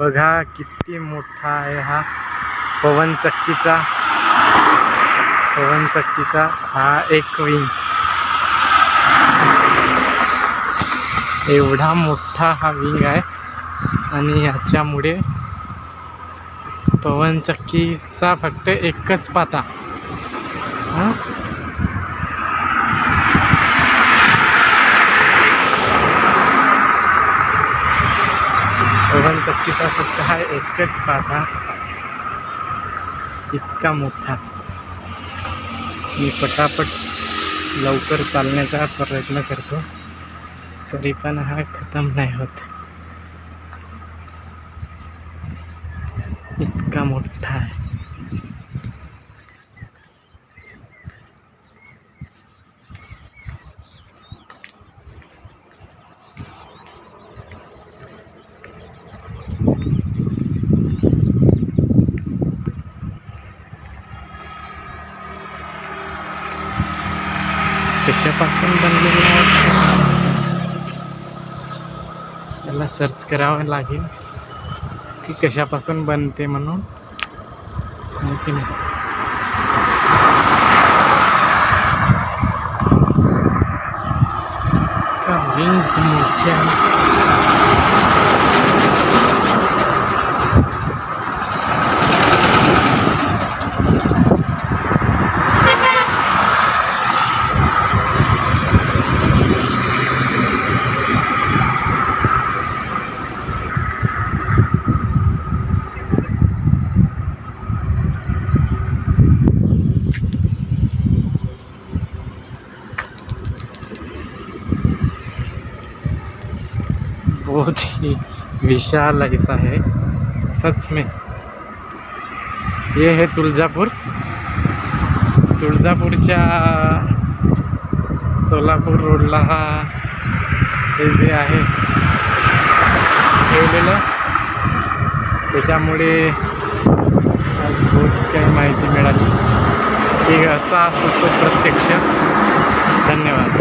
बघा किती मोठा आहे हा पवनचक्कीचा पवनचक्कीचा हा एक विंग एवढा मोठा हा विंग आहे. आणि ह्याच्यामुळे पवनचक्कीचा फक्त एकच पाता. हां? पवन चक्कीचा फक्त हा एकच पाथा इतका मोठा. मी पटापट लवकर चालण्याचा प्रयत्न करतो. तरी पण हा खतम नाही होत. इतका मोठा आहे. कशापासून बनलेलं आहे? त्याला सर्च करावं लागेल की कशापासून बनते म्हणून. की नाही? का विंग्ज मोठ्या? बहुत ही विशाल ऐसा है सच में। ये है तुळजापूर। तुळजापूरच्या सोलापूर रोडला हा हे जे आहे ठेवलेलं. त्याच्यामुळे आज बहुत काही माहिती मिळाली. की असा असतो प्रत्यक्ष धन्यवाद.